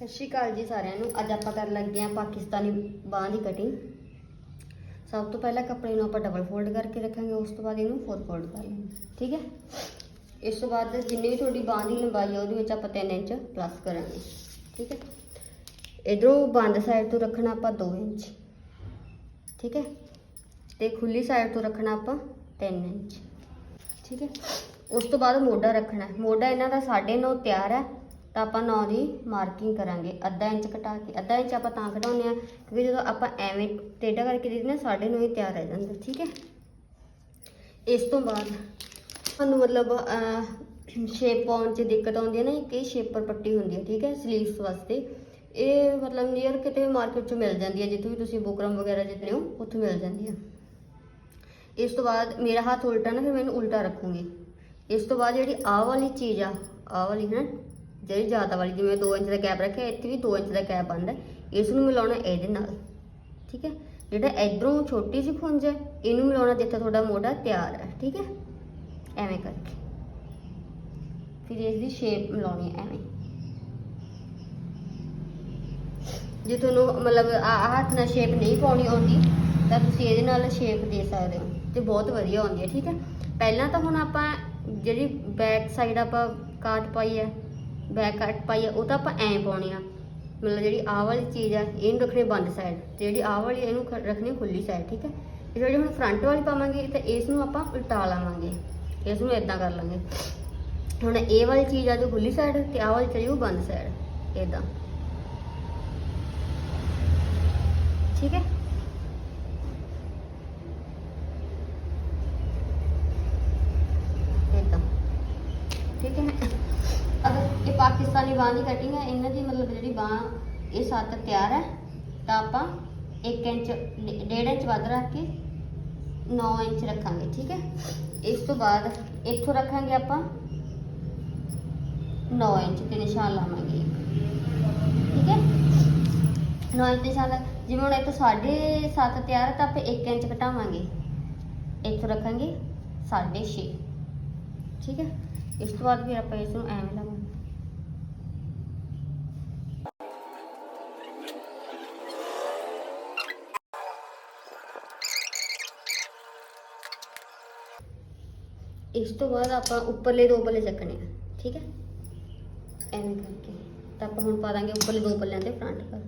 ਸਤਿ ਸ਼੍ਰੀ ਅਕਾਲ ਜੀ ਸਾਰਿਆਂ ਨੂੰ। ਅੱਜ ਆਪਾਂ ਕਰਨ ਲੱਗੇ ਹਾਂ ਪਾਕਿਸਤਾਨੀ ਬਾਂਹ ਦੀ ਕਟਿੰਗ ਸਭ ਤੋਂ ਪਹਿਲਾਂ ਕੱਪੜੇ ਨੂੰ ਆਪਾਂ ਡਬਲ ਫੋਲਡ ਕਰਕੇ ਰੱਖਾਂਗੇ, ਉਸ ਤੋਂ ਬਾਅਦ ਇਹਨੂੰ ਫੋਰ ਫੋਲਡ ਕਰ ਲਾਂਗੇ। ਠੀਕ ਹੈ? ਇਸ ਤੋਂ ਬਾਅਦ ਜਿੰਨੀ ਵੀ ਤੁਹਾਡੀ ਬਾਂਹ ਦੀ ਲੰਬਾਈ ਹੈ ਉਹਦੇ ਵਿੱਚ ਆਪਾਂ 3 ਇੰਚ ਪਲੱਸ ਕਰਾਂਗੇ। ਠੀਕ ਹੈ? ਇਧਰੋਂ ਬੰਦ ਸਾਈਡ ਤੋਂ ਰੱਖਣਾ ਆਪਾਂ 2 ਇੰਚ। ਠੀਕ ਹੈ? ਤੇ ਖੁੱਲੀ ਸਾਈਡ ਤੋਂ ਰੱਖਣਾ ਆਪਾਂ 3 ਇੰਚ। ਠੀਕ ਹੈ? ਉਸ ਤੋਂ ਬਾਅਦ ਮੋਢਾ ਰੱਖਣਾ ਮੋਢਾ ਇਹਨਾਂ ਦਾ 9.5 ਤਿਆਰ ਹੈ। ਤਾਂ ਆਪਾਂ 9 ਦੀ ਮਾਰਕਿੰਗ ਕਰਾਂਗੇ। ਅੱਧਾ ਇੰਚ ਘਟਾ ਕੇ, ਅੱਧਾ ਇੰਚ ਆਪਾਂ ਤਾਂ ਘਟਾਉਂਦੇ ਆ ਕਿਉਂਕਿ ਜਦੋਂ ਆਪਾਂ ਐਵੇਂ ਟੇਢਾ ਕਰਕੇ ਦੇ ਦਿੰਦੇ ਸਾਢੇ 9.5 ਹੀ ਤਿਆਰ ਰਹਿ ਜਾਂਦਾ, ਠੀਕ ਹੈ? ਇਸ ਤੋਂ ਬਾਅਦ ਤੁਹਾਨੂੰ ਮਤਲਬ ਸ਼ੇਪ ਪਾਉਣ 'ਚ ਦਿੱਕਤ ਆਉਂਦੀ ਹੈ ਨਾ ਕਿ ਸ਼ੇਪਰ ਪੱਟੀ ਹੁੰਦੀ ਹੈ, ਠੀਕ ਹੈ? ਸਲੀਵਸ ਵਾਸਤੇ। ਇਹ ਮਤਲਬ ਨੀਅਰ ਕਿਤੇ ਮਾਰਕੀਟ 'ਚ ਮਿਲ ਜਾਂਦੀ ਹੈ, ਜਿੱਥੋਂ ਵੀ ਤੁਸੀਂ ਬੁਕਰਮ ਵਗੈਰਾ ਜਿੱਤਨੇ ਹੋ, ਉੱਥੋਂ ਮਿਲ ਜਾਂਦੀ ਹੈ। ਇਸ ਤੋਂ ਬਾਅਦ ਮੇਰਾ ਹੱਥ ਉਲਟਾ ਨਾ, ਫਿਰ ਮੈਨੂੰ ਉਲਟਾ ਰੱਖੂੰਗੀ। ਇਸ ਤੋਂ ਬਾਅਦ ਜਿਹੜੀ ਆਹ ਵਾਲੀ ਚੀਜ਼ ਆ, ਆਹ ਵਾਲੀ, ਹੈ? ਨਾ ਜਿਹੜੀ ਜ਼ਿਆਦਾ ਵਾਲੀ ਜਿਵੇਂ 2 ਇੰਚ ਦਾ ਗੈਪ ਰੱਖਿਆ, ਇੱਥੇ ਵੀ 2 ਇੰਚ ਦਾ ਗੈਪ ਆਂਦਾ ਇਸ ਨੂੰ ਮਿਲਾਉਣਾ ਇਹਦੇ ਨਾਲ, ਠੀਕ ਹੈ? ਜਿਹੜਾ ਇਧਰੋਂ ਛੋਟੀ ਜਿਹੀ ਖੁੰਝ ਹੈ, ਇਹਨੂੰ ਮਿਲਾਉਣਾ ਜਿੱਥੇ ਤੁਹਾਡਾ ਮੋਢਾ ਤਿਆਰ ਹੈ, ਠੀਕ ਹੈ? ਐਵੇਂ ਕਰਕੇ। ਫਿਰ ਇਸ ਦੀ ਸ਼ੇਪ ਮਿਲਾਉਣੀ ਹੈ, ਐਵੇਂ। ਜੇ ਤੁਹਾਨੂੰ ਮਤਲਬ ਆਹ ਹੱਥ ਨਾਲ ਸ਼ੇਪ ਨਹੀਂ ਪਾਉਣੀ ਆਉਂਦੀ, ਤਾਂ ਤੁਸੀਂ ਇਹਦੇ ਨਾਲ ਸ਼ੇਪ ਦੇ ਸਕਦੇ ਹੋ ਤੇ ਬਹੁਤ ਵਧੀਆ ਆਉਂਦੀ ਹੈ, ਠੀਕ ਹੈ? ਪਹਿਲਾਂ ਤਾਂ ਹੁਣ ਆਪਾਂ ਜਿਹੜੀ ਬੈਕ ਸਾਈਡ ਆਪਾਂ ਕਾਟ ਪਾਈ ਹੈ ਬੈਕ ਕੱਟ ਪਾਈ ਆ, ਉਹ ਤਾਂ ਆਪਾਂ ਐਂ ਪਾਉਣੀ ਆ। ਮਤਲਬ ਜਿਹੜੀ ਆਹ ਵਾਲੀ ਚੀਜ਼ ਆ, ਇਹਨੂੰ ਰੱਖਣੀ ਬੰਦ ਸਾਈਡ ਤੇ ਜਿਹੜੀ ਆਹ ਵਾਲੀ ਇਹਨੂੰ ਖ- ਰੱਖਣੀ ਖੁੱਲੀ ਸਾਈਡ ਠੀਕ ਹੈ ਤੇ ਜਿਹੜੀ ਹੁਣ ਫਰੰਟ ਵਾਲੀ ਪਾਵਾਂਗੇ, ਤਾਂ ਇਸ ਨੂੰ ਆਪਾਂ ਉਲਟਾ ਲਾਵਾਂਗੇ। ਇਸ ਨੂੰ ਇਦਾਂ ਕਰ ਲਾਂਗੇ। ਹੁਣ ਇਹ ਵਾਲੀ ਚੀਜ਼ ਆ ਜੋ ਖੁੱਲੀ ਸਾਈਡ ਤੇ ਆਹ ਵਾਲੀ ਚੀਜ਼ ਉਹ ਬੰਦ ਸਾਈਡ ਇਦਾਂ ਠੀਕ ਹੈ ਇਦਾਂ ਠੀਕ ਹੈ ਅਗਰ ਇਹ ਪਾਕਿਸਤਾਨੀ ਬਾਂਹ ਦੀ ਕਟਿੰਗ ਹੈ, ਇਹਨਾਂ ਦੀ ਮਤਲਬ ਜਿਹੜੀ ਬਾਂਹ, ਇਹ ਸੱਤ ਤਿਆਰ ਹੈ। ਤਾਂ ਆਪਾਂ 1 ਇੰਚ 1.5 ਇੰਚ ਵੱਧ ਰੱਖ ਕੇ 9 ਇੰਚ ਰੱਖਾਂਗੇ, ਠੀਕ ਹੈ? ਇਸ ਤੋਂ ਬਾਅਦ ਇੱਥੋਂ ਰੱਖਾਂਗੇ ਆਪਾਂ 9 ਇੰਚ ਤੇ ਨਿਸ਼ਾਨ ਲਾਵਾਂਗੇ। ਠੀਕ ਹੈ? 9 ਇੰਚ ਨਿਸ਼ਾਨ ਜਿਵੇਂ ਹੁਣ ਇੱਥੋਂ 7.5 ਤਿਆਰ ਹੈ, ਤਾਂ ਆਪਾਂ 1 ਇੰਚ ਘਟਾਵਾਂਗੇ। ਇੱਥੋਂ ਰੱਖਾਂਗੇ 6.5 ਠੀਕ ਹੈ? ਇਸ ਤੋਂ ਬਾਅਦ ਫਿਰ ਆਪਾਂ ਇਸ ਨੂੰ ਐਵੇਂ ਇਸ ਤੋਂ ਬਾਅਦ ਆਪਾਂ ਉੱਪਰਲੇ ਦੋ ਪੱਲੇ ਚੱਕਣੇ ਆ, ਠੀਕ ਹੈ ਐਵੇਂ ਕਰਕੇ ਤਾਂ ਆਪਾਂ ਹੁਣ ਪਾ ਦਾਂਗੇ ਉੱਪਰਲੇ ਦੋ ਪੱਲਿਆਂ ਤੇ ਫਰੰਟ ਪਰ